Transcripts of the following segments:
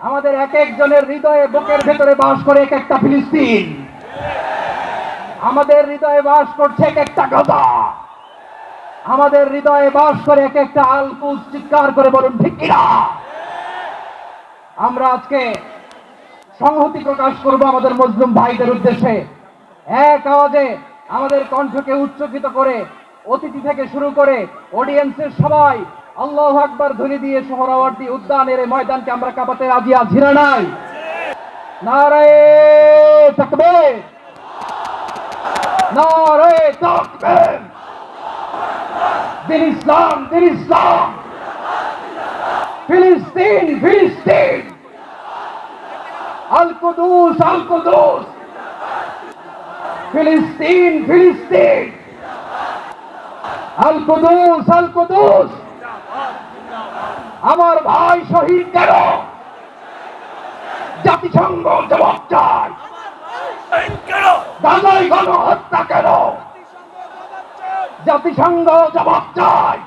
আমাদের এক একজনের হৃদয়ে বুকের ভেতরে বাস করে এক একটা ফিলিস্তিন। আমাদের হৃদয়ে বাস করছে এক একটা গাদা আমাদের হৃদয়ে বাস করে এক একটা আলকুজ চিৎকার করে বলুন, ঠিক কিনা আমরা আজকে সংহতি প্রকাশ করব আমাদের মুসলিম ভাইদের উদ্দেশ্যে। এক আওয়াজে আমাদের কণ্ঠকে উচ্চকিত করে, অতিথি থেকে শুরু করে অডিয়েন্সের সবাই আল্লাহ আকবার ধ্বনি দিয়ে সোহরাওয়ার্দী উদ্যানের এই ময়দানকে আমরা কাঁপাতে রাজি না নাই? নারায়ে তাকবীর। নারায়ে তাকবীর। দিন ইসলাম দিন ইসলাম। ফিলিস্তিন ফিলিস্তিন। আল কুদুস আল কুদুস। ফিলিস্তিন ফিলিস্তিন। আল কুদুস আল কুদুস। আমার ভাই শহীদ কেন? জাতিসংঘ জবাব চায় গাজায় গণহত্যা কেন? জাতিসংঘ জবাব চায়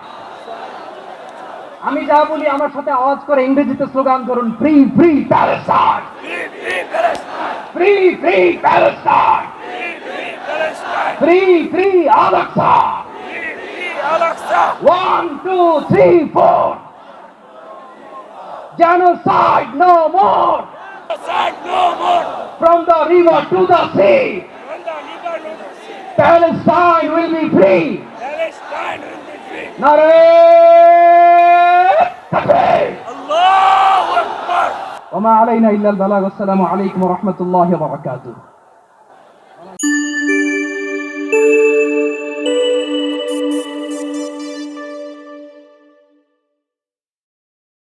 আমি যা বলি আমার সাথে আওয়াজ করে ইংরেজিতে স্লোগান করুন, free free Palestine free free Palestine free free Al Aqsa. One, two, three, four. genocide no more. Genocide no more. From the river to the sea. From the river to the sea. Palestine will be free. Palestine will be free. Nare. الله أكبر وما علينا إلا البلاغ والسلام عليكم ورحمة الله وبركاته